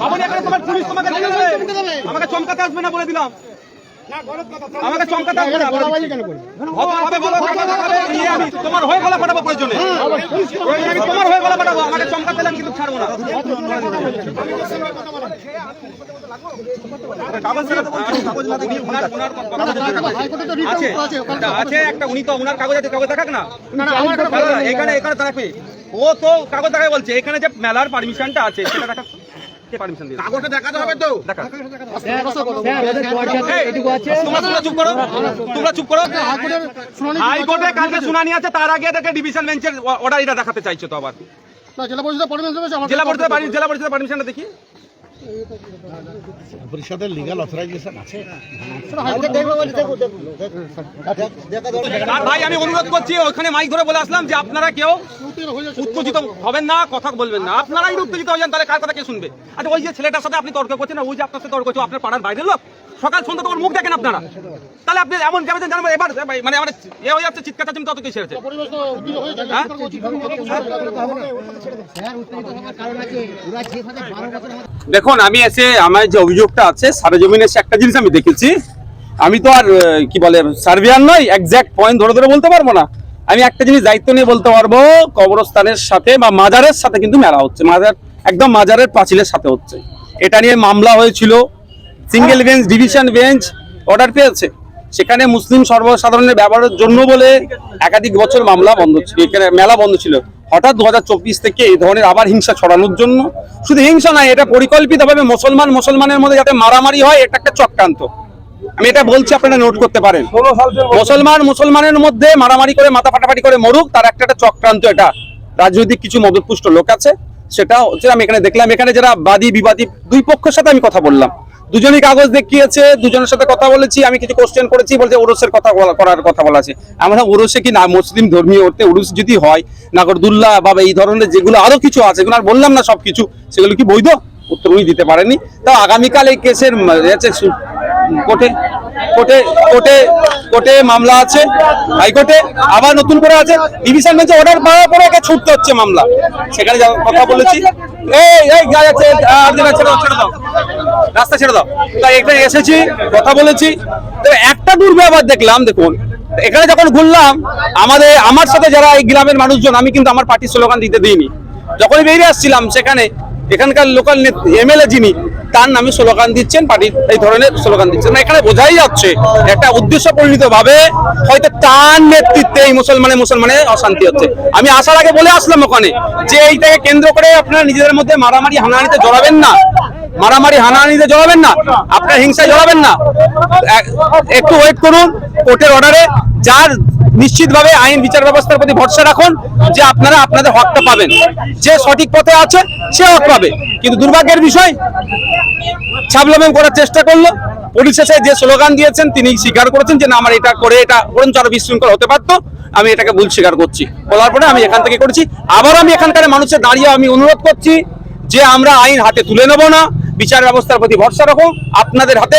মামনি এখানে তোমার পুলিশ তোমাকে নিয়ে যাবে আমাকে চমকাতে আসবে না বলে দিলাম আমাকে চমকাতে না দেখাবে, নিয়ে আমি তোমার হয়ে গলা প্রয়োজনে। আমি তোমার হয়ে গলা আমাকে চমকাতে কিন্তু ছাড়বো না। আছে একটা উনি তো ওনার কাগজ আছে কাগজ দেখাক না। এখানে এখানে দাঁড়াবে। ও তো কাগজ দেখায় বলছে এখানে যে মেলার পারমিশনটা আছে সেটা দেখা কে পারমিশন দিয়ে কাগজটা দেখাতে হবে তো তোমরা তোমরা চুপ করো তোমরা চুপ করো হাইকোর্টে কালকে শুনানি আছে তার আগে এদেরকে ডিভিশন বেঞ্চের অর্ডার এটা দেখাতে চাইছো তো আবার জেলা পরিষদের পারমিশন জেলা পরিষদের জেলা পরিষদের পারমিশনটা দেখি পরিষদের লিগাল অথরাইজেশন আছে ভাই আমি অনুরোধ করছি ওখানে মাইক ধরে বলে আসলাম যে আপনারা কেউ উত্তেজিত হবেন না, কথা বলবেন না। আপনারাই উত্তেজিত হয়ে যান, তাহলে কার কথা কে শুনবে? আচ্ছা ওই যে ছেলেটার সাথে আপনি তর্ক করছেন, ওই যে আপনার সাথে তর্ক আপনার পাড়ার বাইরের লোক, সকাল সন্ধ্যা তোমার মুখ দেখেন আপনারা। তাহলে আপনি এমন জানবেন এবার মানে আমার এ হয়ে যাচ্ছে, চিৎকার তত হ্যাঁ? দেখুন, আমি এসে আমার যে অভিযোগটা আছে, সারেজমিনে এসে একটা জিনিস আমি দেখেছি। আমি তো আর কি বলে সার্ভিয়ার নয় একজ্যাক্ট পয়েন্ট ধরে ধরে বলতে পারব না। আমি একটা জিনিস দায়িত্ব নিয়ে বলতে পারব, কবরস্থানের সাথে বা মাজারের সাথে কিন্তু মেলা হচ্ছে। মাজার, একদম মাজারের পাঁচিলের সাথে হচ্ছে। এটা নিয়ে মামলা হয়েছিল। Single bench division bench order পেয়েছে। সেখানে মুসলিম সর্বসাধারণের ব্যবহারের জন্য বলে একাধিক বছর মামলা বন্ধ ছিল। এখানে মেলা বন্ধ ছিল। হঠাৎ দু হাজার চব্বিশ থেকে এই ধরনের আবার হিংসা ছড়ানোর জন্য। শুধু হিংসা নয়, এটা পরিকল্পিতভাবে মুসলমান মুসলমানের মধ্যে যাতে মারামারি হয় এটা একটা চক্রান্ত। আমি এটা বলছি, আপনারা নোট করতে পারেন। মুসলমান, মুসলমানের মধ্যে মারামারি করে, মাথা ফাটাফাটি করে মরুক, তার একটা একটা চক্রান্ত, এটা রাজনৈতিক কিছু মদতপুষ্ট লোক আছে, সেটা হচ্ছে আমি এখানে দেখলাম। এখানে যারা বাদী, বিবাদী, দুই পক্ষের সাথে আমি কথা বললাম। দুজনই কাগজ দেখিয়েছে, দুজনের সাথে কথা বলেছি, আমি কিছু কোশ্চেন করেছি, বলছে ওরসের কথা করার কথা বলা আছে। আমরা ওরসে কি না, মুসলিম ধর্মীয় অর্থে উরুস যদি হয় নাগরদুল্লাহ বা এই ধরনের যেগুলো আরও কিছু আছে, এগুলো আর বললাম না সবকিছু, সেগুলো কি বৈধ? উত্তর উনি দিতে পারেনি তাও আগামীকাল এই কেসের কোর্টে কোর্টে কোর্টে কোর্টে মামলা আছে, হাইকোর্টে আবার নতুন করে আছে। ডিভিশন বেঞ্চে অর্ডার পাওয়ার পরে একে ছুটতে হচ্ছে মামলা। সেখানে কথা বলেছি। রাস্তা ছেড়ে দাও। তাই এখানে এসেছি, কথা বলেছি। তবে একটা দুর্ব্যবহার দেখলাম, দেখুন। এখানে যখন ঘুরলাম, আমাদের, আমার সাথে যারা এই গ্রামের মানুষজন, আমি কিন্তু আমার পার্টির স্লোগান দিতে দিইনি। যখনই বেরিয়ে আসছিলাম, সেখানে এখানকার লোকাল এমএলএ যিনি তার নামে স্লোগান দিচ্ছেন, পার্টির এই ধরনের স্লোগান দিচ্ছেন। এখানে বোঝাই যাচ্ছে একটা উদ্দেশ্য পরিণত ভাবে হয়তো তার নেতৃত্বে এই মুসলমানে মুসলমানে অশান্তি হচ্ছে। আমি আসার আগে বলে আসলাম ওখানে যে এইটাকে কেন্দ্র করে আপনারা নিজেদের মধ্যে মারামারি, হানাহানিতে জড়াবেন না। মারামারি, হানাহানিতে জড়াবেন না। আপনার হিংসায় জড়াবেন না। একটু ওয়েট করুন কোর্টের অর্ডারে যার নিশ্চিতভাবে আইন বিচার ব্যবস্থার প্রতি ভরসা রাখুন যে আপনারা আপনাদের হকটা পাবেন। যে সঠিক পথে আছে সে হক পাবে। কিন্তু দুর্ভাগ্যের বিষয় ছাবলামেম করার চেষ্টা করল। পুলিশ এসে যে স্লোগান দিয়েছেন, তিনি স্বীকার করেছেন যে না, আমার এটা করে, এটা বরঞ্চ আরও বিশৃঙ্খল হতে পারতো। আমি এটাকে ভুল স্বীকার করছি। বলার পরে আমি এখান থেকে করেছি। আবার আমি এখানকার মানুষের দাঁড়িয়ে আমি অনুরোধ করছি যে আমরা আইন হাতে তুলে নেব না। বিচার ব্যবস্থার প্রতি ভরসা রাখো আপনাদের হাতে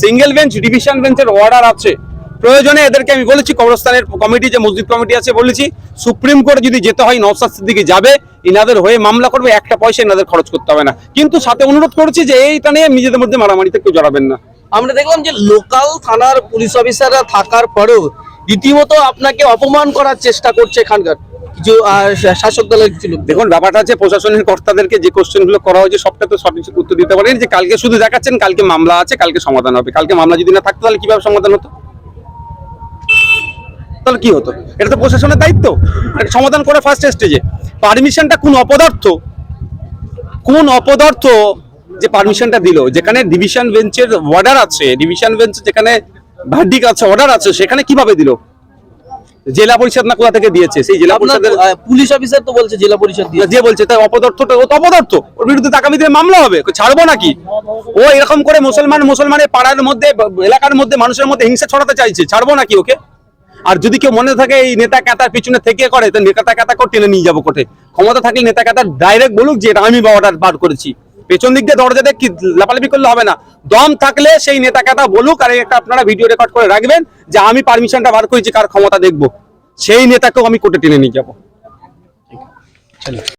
সিঙ্গেল বেঞ্চ ডিভিশন বেঞ্চের অর্ডার আছে। প্রয়োজনে এদেরকে আমি বলেছি কবরস্থানের কমিটি যে মসজিদ কমিটি আছে বলেছি সুপ্রিম কোর্ট যদি যেতে হয় নওসাদ সিদ্দিকি যাবে ইনাদের হয়ে মামলা করবে একটা পয়সা ইনাদের খরচ করতে হবে না। কিন্তু সাথে অনুরোধ করেছি যে এইটা নিয়ে নিজেদের মধ্যে মারামারিতে কেউ জড়াবেন না। আমরা দেখলাম যে লোকাল থানার পুলিশ অফিসাররা থাকার পরেও রীতিমতো আপনাকে অপমান করার চেষ্টা করছে এখানকার। কিছু শাসক দলের কিছু লোক দেখুন ব্যাপারটা আছে প্রশাসনের কর্তাদেরকে যে কোশ্চেনগুলো করা হয়েছে সবটা তো সঠিক উত্তর দিতে পারেন যে কালকে শুধু দেখাচ্ছেন কালকে মামলা আছে কালকে সমাধান হবে। কালকে মামলা যদি না থাকতো তাহলে কীভাবে সমাধান হতো? তাহলে কি হতো? এটা তো প্রশাসনের দায়িত্ব। এটা সমাধান করে ফার্স্ট স্টেজে পারমিশনটা কোন অপদার্থ? কোন অপদার্থ যে পারমিশনটা দিল? যেখানে ডিভিশন বেঞ্চের অর্ডার আছে ডিভিশন বেঞ্চ যেখানে ভার্ডিক আছে অর্ডার আছে সেখানে কীভাবে দিল? জেলা পরিষদ না কোথা থেকে দিয়েছে? সেই জেলা পরিষদের পুলিশ অফিসার তো বলছে জেলা পরিষদ দিয়ে যে বলছে তাই অপদার্থটা ও তো অপদার্থ। ওর বিরুদ্ধে আগামী দিনে মামলা হবে। ছাড়বো নাকি? ও এরকম করে মুসলমান মুসলমানের পাড়ার মধ্যে এলাকার মধ্যে মানুষের মধ্যে হিংসা ছড়াতে চাইছে। ছাড়বো নাকি ওকে? আর যদি কেউ মনে থাকে এই নেতা কাতার পিছনে থেকে করে, তো নেতা কাতা করে টেনে নিয়ে যাব কোর্টে। ক্ষমতা থাকলে নেতা কাতার ডাইরেক্ট বলুক যে, এটা আমি অর্ডার বার করেছি। পেছন দিক দিয়ে দরজা দেখি লাপালাপি করলে হবে না। দম থাকলে সেই নেতা কাতা বলুক, আর একটা আপনারা ভিডিও রেকর্ড করে রাখবেন যে, আমি পারমিশনটা বার করেছি, কার ক্ষমতা দেখব? সেই নেতাকেও আমি কোর্টে টেনে নিয়ে যাব।